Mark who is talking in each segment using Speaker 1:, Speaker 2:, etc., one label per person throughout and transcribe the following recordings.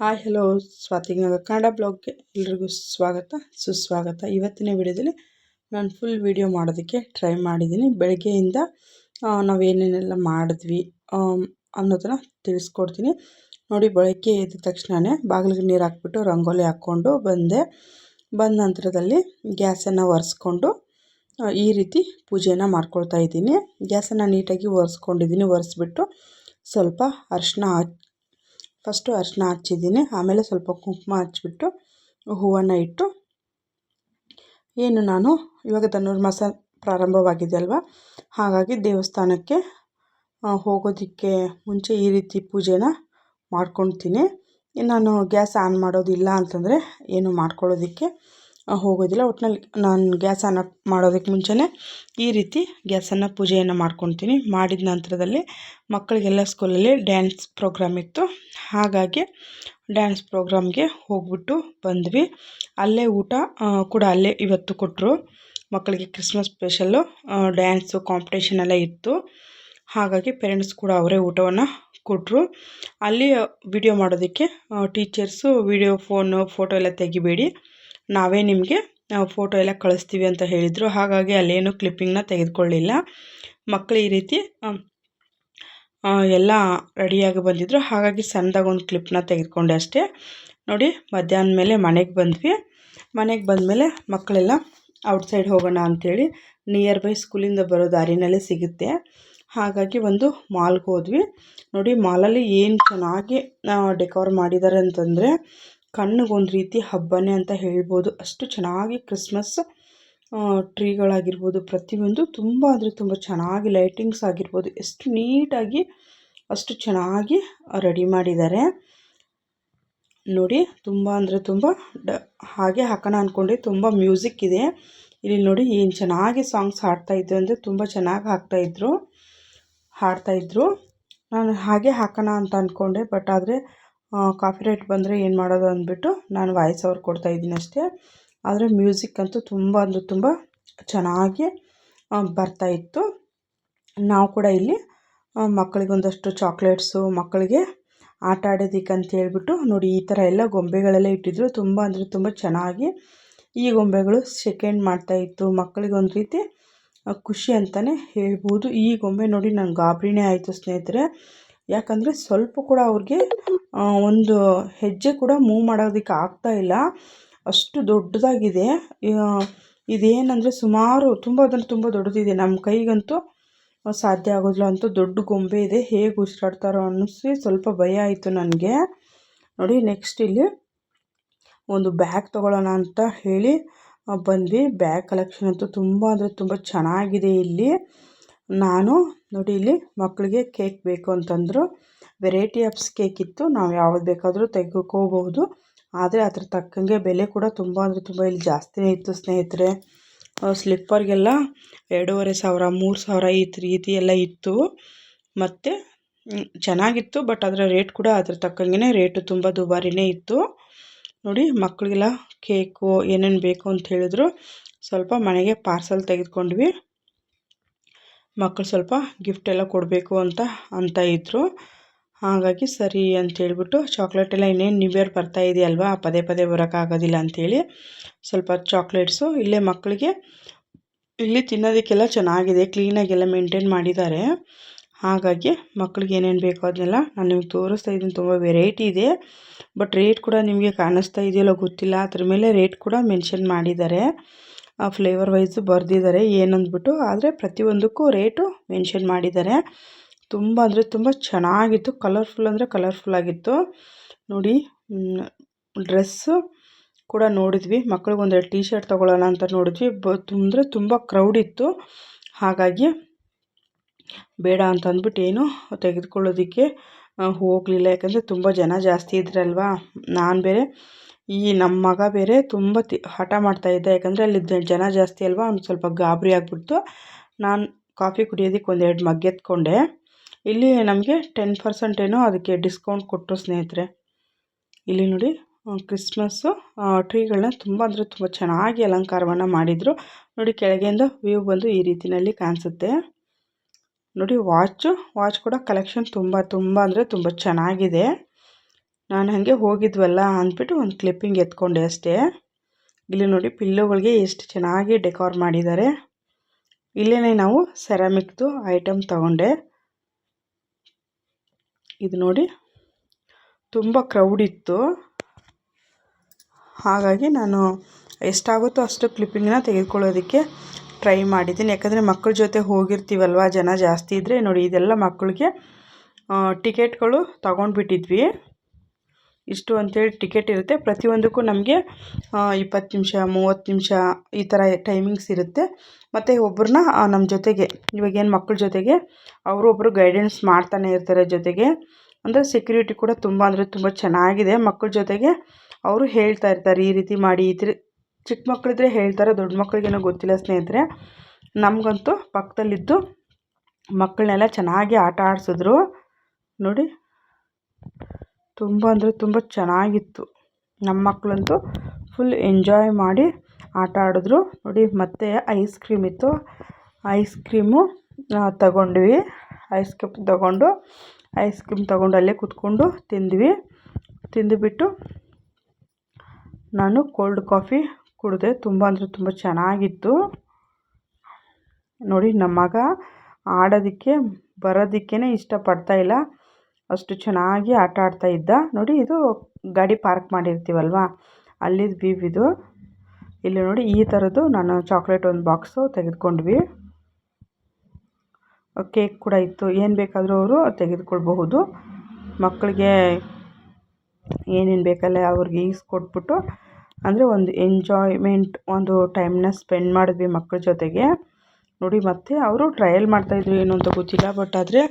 Speaker 1: Hi, hello Swathi Kannada ಬ್ಲಾಗ್ಗೆ ಎಲ್ರಿಗೂ ಸ್ವಾಗತ, ಸುಸ್ವಾಗತ. ಇವತ್ತಿನ ವಿಡಿಯೋದಲ್ಲಿ ನಾನು ಫುಲ್ ವಿಡಿಯೋ ಮಾಡೋದಕ್ಕೆ ಟ್ರೈ ಮಾಡಿದ್ದೀನಿ. ಬೆಳಗ್ಗೆಯಿಂದ ನಾವು ಏನೇನೆಲ್ಲ ಮಾಡಿದ್ವಿ ಅನ್ನೋದನ್ನು ತಿಳಿಸ್ಕೊಡ್ತೀನಿ. ನೋಡಿ, ಬೆಳಗ್ಗೆ ಎದ್ದ ತಕ್ಷಣವೇ ಬಾಗಿಲಿಗೆ ನೀರು ಹಾಕ್ಬಿಟ್ಟು ರಂಗೋಲಿ ಹಾಕ್ಕೊಂಡು ಬಂದೆ. ಬಂದ ನಂತರದಲ್ಲಿ ಗ್ಯಾಸನ್ನು ಒರೆಸ್ಕೊಂಡು ಈ ರೀತಿ ಪೂಜೆನ ಮಾಡ್ಕೊಳ್ತಾ ಇದ್ದೀನಿ. ಗ್ಯಾಸನ್ನು ನೀಟಾಗಿ ಒರೆಸ್ಕೊಂಡಿದ್ದೀನಿ. ಒರೆಸ್ಬಿಟ್ಟು ಸ್ವಲ್ಪ ಅರಿಶಿನ ಫಸ್ಟು ಅರಿಶಿನ ಹಚ್ಚಿದ್ದೀನಿ. ಆಮೇಲೆ ಸ್ವಲ್ಪ ಕುಂಕುಮ ಹಚ್ಬಿಟ್ಟು ಹೂವನ್ನು ಇಟ್ಟು ಏನು ನಾನು ಇವಾಗ ಧನುರ್ಮಾಸ ಪ್ರಾರಂಭವಾಗಿದೆ ಅಲ್ವಾ ಹಾಗಾಗಿ ದೇವಸ್ಥಾನಕ್ಕೆ ಹೋಗೋದಕ್ಕೆ ಮುಂಚೆ ಈ ರೀತಿ ಪೂಜೆನ ಮಾಡ್ಕೊತೀನಿ ನಾನು ಗ್ಯಾಸ್ ಆನ್ ಮಾಡೋದಿಲ್ಲ ಅಂತಂದರೆ ಏನು ಮಾಡ್ಕೊಳ್ಳೋದಕ್ಕೆ ಹೋಗೋದಿಲ್ಲ. ಒಟ್ಟಿನಲ್ಲಿ ನಾನು ಗ್ಯಾಸ್ ಆನ್ ಮಾಡೋದಕ್ಕೆ ಮುಂಚೆನೇ ಈ ರೀತಿ ಗ್ಯಾಸನ್ನು ಪೂಜೆಯನ್ನು ಮಾಡ್ಕೊತೀನಿ. ಮಾಡಿದ ನಂತರದಲ್ಲಿ ಮಕ್ಕಳಿಗೆಲ್ಲ ಸ್ಕೂಲಲ್ಲಿ ಡ್ಯಾನ್ಸ್ ಪ್ರೋಗ್ರಾಮ್ ಇತ್ತು. ಹಾಗಾಗಿ ಡ್ಯಾನ್ಸ್ ಪ್ರೋಗ್ರಾಮ್ಗೆ ಹೋಗ್ಬಿಟ್ಟು ಬಂದ್ವಿ. ಅಲ್ಲೇ ಊಟ ಕೂಡ ಅಲ್ಲೇ ಇವತ್ತು ಕೊಟ್ಟರು ಮಕ್ಕಳಿಗೆ ಕ್ರಿಸ್ಮಸ್ ಸ್ಪೆಷಲ್ಲು ಡ್ಯಾನ್ಸು, ಕಾಂಪಿಟೇಷನ್ ಎಲ್ಲ ಇತ್ತು. ಹಾಗಾಗಿ ಪೇರೆಂಟ್ಸ್ ಕೂಡ ಅವರೇ ಊಟವನ್ನು ಕೊಟ್ಟರು ಅಲ್ಲಿ ವಿಡಿಯೋ ಮಾಡೋದಕ್ಕೆ ಟೀಚರ್ಸು, ವಿಡಿಯೋ, ಫೋನು, ಫೋಟೋ ಎಲ್ಲ ತೆಗಿಬೇಡಿ. ನಾವೇ ನಿಮಗೆ ಫೋಟೋ ಎಲ್ಲ ಕಳಿಸ್ತೀವಿ ಅಂತ ಹೇಳಿದರು. ಹಾಗಾಗಿ ಅಲ್ಲೇನು ಕ್ಲಿಪ್ಪಿಂಗ್ನ ತೆಗೆದುಕೊಳ್ಳಿಲ್ಲ. ಮಕ್ಕಳು ಈ ರೀತಿ ಎಲ್ಲ ರೆಡಿಯಾಗಿ ಬಂದಿದ್ದರು ಹಾಗಾಗಿ ಸಣ್ಣದಾಗ ಒಂದು ಕ್ಲಿಪ್ನ ತೆಗೆದುಕೊಂಡೆ ಅಷ್ಟೇ. ನೋಡಿ, ಮಧ್ಯಾಹ್ನ ಮೇಲೆ ಮನೆಗೆ ಬಂದ್ವಿ. ಮನೆಗೆ ಬಂದಮೇಲೆ ಮಕ್ಕಳೆಲ್ಲ ಔಟ್ಸೈಡ್ ಹೋಗೋಣ ಅಂಥೇಳಿ ನಿಯರ್ ಬೈ ಸ್ಕೂಲಿಂದ ಬರೋ ದಾರಿನಲ್ಲೇ ಸಿಗುತ್ತೆ. ಹಾಗಾಗಿ ಒಂದು ಮಾಲ್ಗೆ ಹೋದ್ವಿ. ನೋಡಿ ಮಾಲಲ್ಲಿ ಏನು ಚೆನ್ನಾಗಿ ಡೆಕೋರ್ ಮಾಡಿದ್ದಾರೆ ಅಂತಂದರೆ ಕಣ್ಣಿಗೊಂದು ರೀತಿ ಹಬ್ಬನೇ ಅಂತ ಹೇಳ್ಬೋದು. ಅಷ್ಟು ಚೆನ್ನಾಗಿ ಕ್ರಿಸ್ಮಸ್ ಟ್ರೀಗಳಾಗಿರ್ಬೋದು ಪ್ರತಿಯೊಂದು ತುಂಬ ಅಂದರೆ ತುಂಬ ಚೆನ್ನಾಗಿ ಲೈಟಿಂಗ್ಸ್ ಆಗಿರ್ಬೋದು. ಎಷ್ಟು ನೀಟಾಗಿ, ಅಷ್ಟು ಚೆನ್ನಾಗಿ ರೆಡಿ ಮಾಡಿದ್ದಾರೆ. ನೋಡಿ, ತುಂಬ ಅಂದರೆ ತುಂಬ ಡ, ಹಾಗೆ ಹಾಕೋಣ ಅಂದ್ಕೊಂಡು ತುಂಬ ಮ್ಯೂಸಿಕ್ ಇದೆ. ಇಲ್ಲಿ ನೋಡಿ ಏನು ಚೆನ್ನಾಗಿ ಸಾಂಗ್ಸ್ ಹಾಡ್ತಾಯಿದ್ರು ಅಂದರೆ ತುಂಬ ಚೆನ್ನಾಗಿ ಹಾಕ್ತಾಯಿದ್ರು ಹಾಡ್ತಾಯಿದ್ರು ನಾನು ಹಾಗೆ ಹಾಕೋಣ ಅಂತ ಅಂದ್ಕೊಂಡೆ ಬಟ್ ಆದರೆ ಕಾಫಿ ರೈಟ್ ಬಂದರೆ ಏನು ಮಾಡೋದು ಅಂದ್ಬಿಟ್ಟು ನಾನು ವಾಯ್ಸ್ ಓವರ್ ಕೊಡ್ತಾಯಿದ್ದೀನಿ ಅಷ್ಟೇ. ಆದರೆ ಮ್ಯೂಸಿಕ್ ಅಂತೂ ತುಂಬ ಅಂದರೆ ತುಂಬ ಚೆನ್ನಾಗಿ ಬರ್ತಾಯಿತ್ತು ನಾವು ಕೂಡ ಇಲ್ಲಿ ಮಕ್ಕಳಿಗೆ ಒಂದಷ್ಟು ಚಾಕ್ಲೇಟ್ಸು, ಮಕ್ಕಳಿಗೆ ಆಟ ಆಡೋದಕ್ಕೆ ಅಂತ ಹೇಳ್ಬಿಟ್ಟು ನೋಡಿ ಈ ಥರ ಎಲ್ಲ ಗೊಂಬೆಗಳೆಲ್ಲ ಇಟ್ಟಿದ್ರು. ತುಂಬ ಅಂದರೆ ತುಂಬ ಚೆನ್ನಾಗಿ ಈ ಗೊಂಬೆಗಳು ಸೆಕೆಂಡ್ ಮಾಡ್ತಾಯಿತ್ತು ಮಕ್ಕಳಿಗೆ ಒಂದು ರೀತಿ ಖುಷಿ ಅಂತಲೇ ಹೇಳ್ಬೋದು. ಈ ಗೊಂಬೆ ನೋಡಿ ನಂಗೆ ಗಾಬರಿನೇ ಆಯಿತು ಸ್ನೇಹಿತರೆ. ಯಾಕಂದರೆ ಸ್ವಲ್ಪ ಕೂಡ ಅವ್ರಿಗೆ ಒಂದು ಹೆಜ್ಜೆ ಕೂಡ ಮೂವ್ ಮಾಡೋದಕ್ಕೆ ಆಗ್ತಾ ಇಲ್ಲ. ಅಷ್ಟು ದೊಡ್ಡದಾಗಿದೆ. ಇದೇನಂದರೆ ಸುಮಾರು ತುಂಬ ಅಂದರೆ ತುಂಬ ದೊಡ್ಡದಿದೆ. ನಮ್ಮ ಕೈಗಂತೂ ಸಾಧ್ಯ ಆಗೋದಿಲ್ಲ. ಅಂತ ದೊಡ್ಡ ಗೊಂಬೆ ಇದೆ. ಹೇಗೆ ಉಸಿರಾಡ್ತಾರೋ ಅನ್ನಿಸಿ ಸ್ವಲ್ಪ ಭಯ ಆಯಿತು ನನಗೆ. ನೋಡಿ ನೆಕ್ಸ್ಟ್ ಇಲ್ಲಿ ಒಂದು ಬ್ಯಾಗ್ ತೊಗೊಳ್ಳೋಣ ಅಂತ ಹೇಳಿ ಬಂದ್ವಿ. ಬ್ಯಾಗ್ ಕಲೆಕ್ಷನ್ ಅಂತೂ ತುಂಬ ಅಂದರೆ ತುಂಬ ಚೆನ್ನಾಗಿದೆ ಇಲ್ಲಿ. ನಾನು ನೋಡಿ ಇಲ್ಲಿ ಮಕ್ಕಳಿಗೆ ಕೇಕ್ ಬೇಕು ಅಂತಂದರು. ವೆರೈಟಿ ಆಫ್ಸ್ ಕೇಕ್ ಇತ್ತು. ನಾವು ಯಾವ್ದು ಬೇಕಾದರೂ ತೆಗೆದುಕೋಬಹುದು ಆದರೆ ಅದ್ರ ತಕ್ಕಂಗೆ ಬೆಲೆ ಕೂಡ ತುಂಬ ಅಂದರೆ ತುಂಬ ಇಲ್ಲಿ ಜಾಸ್ತಿ ಇತ್ತು ಸ್ನೇಹಿತರೆ. ಸ್ಲಿಪ್ಪರ್ಗೆಲ್ಲ ಎರಡೂವರೆ ಸಾವಿರ, ಮೂರು ಸಾವಿರ ಈ ರೀತಿ ಎಲ್ಲ ಇತ್ತು. ಮತ್ತು ಚೆನ್ನಾಗಿತ್ತು ಬಟ್ ಅದರ ರೇಟ್ ಕೂಡ ಅದ್ರ ತಕ್ಕಂಗೆ ರೇಟು ತುಂಬ ದುಬಾರಿನೇ ಇತ್ತು. ನೋಡಿ, ಮಕ್ಕಳಿಗೆಲ್ಲ ಕೇಕು ಏನೇನು ಬೇಕು ಅಂತ ಹೇಳಿದ್ರು. ಸ್ವಲ್ಪ ಮನೆಗೆ ಪಾರ್ಸಲ್ ತೆಗೆದುಕೊಂಡ್ವಿ. ಮಕ್ಕಳು ಸ್ವಲ್ಪ ಗಿಫ್ಟ್ ಎಲ್ಲ ಕೊಡಬೇಕು ಅಂತ ಅಂತ ಇದ್ದರು ಹಾಗಾಗಿ ಸರಿ ಅಂತೇಳ್ಬಿಟ್ಟು ಚಾಕ್ಲೇಟ್ ಎಲ್ಲ ಇನ್ನೇನು ನ್ಯೂ ಇಯರ್ ಬರ್ತಾ ಇದೆಯಲ್ವಾ, ಪದೇ ಪದೇ ಬರೋಕ್ಕಾಗೋದಿಲ್ಲ ಅಂಥೇಳಿ ಸ್ವಲ್ಪ ಚಾಕ್ಲೇಟ್ಸು ಇಲ್ಲೇ ಮಕ್ಕಳಿಗೆ ಇಲ್ಲಿ ತಿನ್ನೋದಕ್ಕೆಲ್ಲ ಚೆನ್ನಾಗಿದೆ ಕ್ಲೀನಾಗೆಲ್ಲ ಮೇಂಟೈನ್ ಮಾಡಿದ್ದಾರೆ. ಹಾಗಾಗಿ ಮಕ್ಕಳಿಗೆ ಏನೇನು ಬೇಕೋ ಅದನ್ನೆಲ್ಲ ನಾನು ನಿಮ್ಗೆ ತೋರಿಸ್ತಾ ಇದ್ದೀನಿ, ತುಂಬ ವೆರೈಟಿ ಇದೆ. ಬಟ್ ರೇಟ್ ಕೂಡ ನಿಮಗೆ ಕಾಣಿಸ್ತಾ ಇದೆಯಲ್ಲೋ ಗೊತ್ತಿಲ್ಲ, ಅದ್ರ ಮೇಲೆ ರೇಟ್ ಕೂಡ ಮೆನ್ಷನ್ ಮಾಡಿದ್ದಾರೆ. ಫ್ಲೇವರ್ ವೈಸು ಬರೆದಿದ್ದಾರೆ ಏನಂದ್ಬಿಟ್ಟು, ಆದರೆ ಪ್ರತಿಯೊಂದಕ್ಕೂ ರೇಟು ಮೆನ್ಷನ್ ಮಾಡಿದ್ದಾರೆ. ತುಂಬ ಅಂದರೆ ತುಂಬ ಚೆನ್ನಾಗಿತ್ತು ಕಲರ್ಫುಲ್ ಅಂದರೆ ಕಲರ್ಫುಲ್ ಆಗಿತ್ತು. ನೋಡಿ ಡ್ರೆಸ್ಸು ಕೂಡ ನೋಡಿದ್ವಿ. ಮಕ್ಳಿಗೊಂದೆರಡು ಟೀ ಶರ್ಟ್ ತೊಗೊಳ್ಳೋಣ ಅಂತ ನೋಡಿದ್ವಿ. ಬ, ಅಂದರೆ ತುಂಬ ಕ್ರೌಡ್ ಇತ್ತು. ಹಾಗಾಗಿ ಬೇಡ ಅಂತ ಅಂದ್ಬಿಟ್ಟು ಏನು ತೆಗೆದುಕೊಳ್ಳೋದಕ್ಕೆ ಹೋಗಲಿಲ್ಲ. ಯಾಕಂದರೆ ತುಂಬ ಜನ ಜಾಸ್ತಿ ಇದ್ರಲ್ವಾ. ನಾನು ಬೇರೆ ಈ ನಮ್ಮ ಮಗ ಬೇರೆ ತುಂಬ ತಿ, ಹಠ ಮಾಡ್ತಾಯಿದ್ದ ಯಾಕಂದರೆ ಅಲ್ಲಿ ಜನ ಜಾಸ್ತಿ ಅಲ್ವಾ? ಅವ್ನಿಗೆ ಸ್ವಲ್ಪ ಗಾಬರಿ ಆಗಿಬಿಡ್ತು. ನಾನು ಕಾಫಿ ಕುಡಿಯೋದಕ್ಕೆ ಒಂದೆರಡು ಮಗ್ ಎತ್ಕೊಂಡೆ. ಇಲ್ಲಿ ನಮಗೆ ಟೆನ್ ಪರ್ಸೆಂಟ್ ಏನೋ ಅದಕ್ಕೆ ಡಿಸ್ಕೌಂಟ್ ಕೊಟ್ಟರು ಸ್ನೇಹಿತರೆ. ಇಲ್ಲಿ ನೋಡಿ ಕ್ರಿಸ್ಮಸ್ಸು ಟ್ರೀಗಳನ್ನ ತುಂಬ ಅಂದರೆ ತುಂಬ ಚೆನ್ನಾಗಿ ಅಲಂಕಾರವನ್ನು ಮಾಡಿದರು. ನೋಡಿ, ಕೆಳಗೆಯಿಂದ ವ್ಯೂ ಬಂದು ಈ ರೀತಿಯಲ್ಲಿ ಕಾಣಿಸುತ್ತೆ. ನೋಡಿ, ವಾಚು, ವಾಚ್ ಕೂಡ ಕಲೆಕ್ಷನ್ ತುಂಬ ತುಂಬ ಅಂದರೆ ತುಂಬ ಚೆನ್ನಾಗಿದೆ. ನಾನು ಹಾಗೆ ಹೋಗಿದ್ವಲ್ಲ ಅಂದ್ಬಿಟ್ಟು ಒಂದು ಕ್ಲಿಪ್ಪಿಂಗ್ ಎತ್ಕೊಂಡೆ ಅಷ್ಟೇ. ಇಲ್ಲಿ ನೋಡಿ ಪಿಲ್ಲೋಗಳಿಗೆ ಎಷ್ಟು ಚೆನ್ನಾಗಿ ಡೆಕೋರ್ ಮಾಡಿದ್ದಾರೆ. ಇಲ್ಲೇ ನಾವು ಸೆರಾಮಿಕ್ದು ಐಟಮ್ ತಗೊಂಡೆ. ಇದು ನೋಡಿ ತುಂಬ ಕ್ರೌಡ್ ಇತ್ತು. ಹಾಗಾಗಿ ನಾನು ಎಷ್ಟಾಗುತ್ತೋ ಅಷ್ಟು ಕ್ಲಿಪ್ಪಿಂಗನ್ನ ತೆಗೆದುಕೊಳ್ಳೋದಕ್ಕೆ ಟ್ರೈ ಮಾಡಿದ್ದೀನಿ. ಯಾಕಂದರೆ ಮಕ್ಕಳ ಜೊತೆ ಹೋಗಿರ್ತೀವಲ್ವ, ಜನ ಜಾಸ್ತಿ ಇದ್ದರೆ ನೋಡಿ ಇದೆಲ್ಲ ಮಕ್ಕಳಿಗೆ ಟಿಕೆಟ್ಗಳು ತಗೊಂಡ್ಬಿಟ್ಟಿದ್ವಿ. ಇಷ್ಟು ಅಂತೇಳಿ ಟಿಕೆಟ್ ಇರುತ್ತೆ. ಪ್ರತಿಯೊಂದಕ್ಕೂ ನಮಗೆ ಇಪ್ಪತ್ತು ನಿಮಿಷ, ಮೂವತ್ತು ನಿಮಿಷ ಈ ಥರ ಟೈಮಿಂಗ್ಸ್ ಇರುತ್ತೆ. ಮತ್ತು ಒಬ್ಬರನ್ನ ನಮ್ಮ ಜೊತೆಗೆ ಇವಾಗೇನು ಮಕ್ಕಳ ಜೊತೆಗೆ, ಅವರು ಒಬ್ಬರು ಗೈಡೆನ್ಸ್ ಮಾಡ್ತಾನೆ ಇರ್ತಾರೆ ಜೊತೆಗೆ. ಅಂದರೆ ಸೆಕ್ಯೂರಿಟಿ ಕೂಡ ತುಂಬ ಅಂದರೆ ತುಂಬ ಚೆನ್ನಾಗಿದೆ. ಮಕ್ಕಳ ಜೊತೆಗೆ ಅವರು ಹೇಳ್ತಾ ಇರ್ತಾರೆ, ಈ ರೀತಿ ಮಾಡಿ, ಈ ಥರ ಚಿಕ್ಕ ಮಕ್ಕಳಿದ್ರೆ ಹೇಳ್ತಾರೆ, ದೊಡ್ಡ ಮಕ್ಕಳಿಗೇನೋ ಗೊತ್ತಿಲ್ಲ ಸ್ನೇಹಿತರೆ. ನಮಗಂತೂ ಪಕ್ಕದಲ್ಲಿದ್ದು ಮಕ್ಕಳನ್ನೆಲ್ಲ ಚೆನ್ನಾಗಿ ಆಟ ಆಡಿಸಿದ್ರು. ನೋಡಿ. ತುಂಬ ಅಂದರೆ ತುಂಬ ಚೆನ್ನಾಗಿತ್ತು. ನಮ್ಮ ಮಕ್ಕಳಂತೂ ಫುಲ್ ಎಂಜಾಯ್ ಮಾಡಿ ಆಟ ಆಡಿದ್ರು. ನೋಡಿ, ಮತ್ತೆ ಐಸ್ ಕ್ರೀಮ್ ಇತ್ತು. ಐಸ್ ಕ್ರೀಮು ತಗೊಂಡ್ವಿ. ಐಸ್ ಕ್ರೀಮ್ ತಗೊಂಡು ಐಸ್ ಕ್ರೀಮ್ ತಗೊಂಡು ಅಲ್ಲೇ ಕೂತ್ಕೊಂಡು ತಿಂದ್ವಿ. ತಿಂದುಬಿಟ್ಟು ನಾನು ಕೋಲ್ಡ್ ಕಾಫಿ ಕುಡಿದೆ. ತುಂಬ ಅಂದರೆ ತುಂಬ ಚೆನ್ನಾಗಿತ್ತು. ನೋಡಿ ನಮ್ಮ ಮಗ ಆಡೋದಕ್ಕೆ ಬರೋದಕ್ಕೇ ಇಷ್ಟಪಡ್ತಾ ಇಲ್ಲ. ಅಷ್ಟು ಚೆನ್ನಾಗಿ ಆಟ ಆಡ್ತಾ ಇದ್ದ. ನೋಡಿ, ಇದು ಗಾಡಿ ಪಾರ್ಕ್ ಮಾಡಿರ್ತೀವಲ್ವ? ಅಲ್ಲಿದ್ದು ವ್ಯೂ ಇದು. ಇಲ್ಲಿ ನೋಡಿ, ಈ ಥರದ್ದು ನಾನು ಚಾಕ್ಲೇಟ್ ಒಂದು ಬಾಕ್ಸು ತೆಗೆದುಕೊಂಡ್ವಿ. ಕೇಕ್ ಕೂಡ ಇತ್ತು. ಏನು ಬೇಕಾದರೂ ಅವರು ತೆಗೆದುಕೊಳ್ಬಹುದು. ಮಕ್ಕಳಿಗೆ ಏನೇನು ಬೇಕಲ್ಲ ಅವ್ರಿಗೆ ಈಸ್ಕೊಟ್ಬಿಟ್ಟು, ಅಂದರೆ ಒಂದು ಎಂಜಾಯ್ಮೆಂಟ್ ಒಂದು ಟೈಮ್ನ ಸ್ಪೆಂಡ್ ಮಾಡಿದ್ವಿ ಮಕ್ಕಳ ಜೊತೆಗೆ. ನೋಡಿ, ಮತ್ತೆ ಅವರು ಟ್ರಯಲ್ ಮಾಡ್ತಾಯಿದ್ರು ಏನು ಅಂತ ಗೊತ್ತಿಲ್ಲ ಬಟ್ ಆದರೆ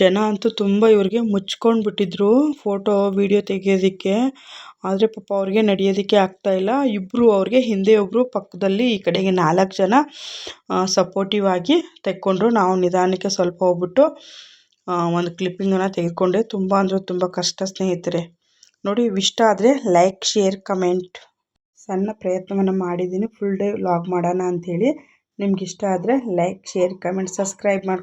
Speaker 1: ಜನ ಅಂತೂ ತುಂಬ ಇವ್ರಿಗೆ ಮುಚ್ಕೊಂಡು ಬಿಟ್ಟಿದ್ರು ಫೋಟೋ ವಿಡಿಯೋ ತೆಗಿಯೋದಕ್ಕೆ. ಆದರೆ ಪಾಪ ಅವ್ರಿಗೆ ನಡೆಯೋದಕ್ಕೆ ಇಲ್ಲ. ಇಬ್ಬರು ಅವ್ರಿಗೆ, ಹಿಂದೆ ಒಬ್ಬರು ಪಕ್ಕದಲ್ಲಿ ಈ ಕಡೆಗೆ ನಾಲ್ಕು ಜನ ಸಪೋರ್ಟಿವ್ ಆಗಿ ತೆಕ್ಕೊಂಡ್ರು. ನಾವು ನಿಧಾನಕ್ಕೆ ಸ್ವಲ್ಪ ಹೋಗ್ಬಿಟ್ಟು ಒಂದು ಕ್ಲಿಪ್ಪಿಂಗನ್ನು ತೆಗೆದುಕೊಂಡೆ. ತುಂಬ ಅಂದರೆ ತುಂಬ ಕಷ್ಟ ಸ್ನೇಹಿತರೆ. ನೋಡಿ ಇಷ್ಟ ಆದರೆ ಲೈಕ್ ಶೇರ್ ಕಮೆಂಟ್ ಸಣ್ಣ ಪ್ರಯತ್ನವನ್ನು ಮಾಡಿದ್ದೀನಿ. ಫುಲ್ ಡೇ ವ್ಲಾಗ್ ಮಾಡೋಣ ಅಂಥೇಳಿ ನಿಮ್ಗೆ ಇಷ್ಟ ಆದರೆ ಲೈಕ್ ಶೇರ್ ಕಮೆಂಟ್ ಸಬ್ಸ್ಕ್ರೈಬ್ ಮಾಡಿ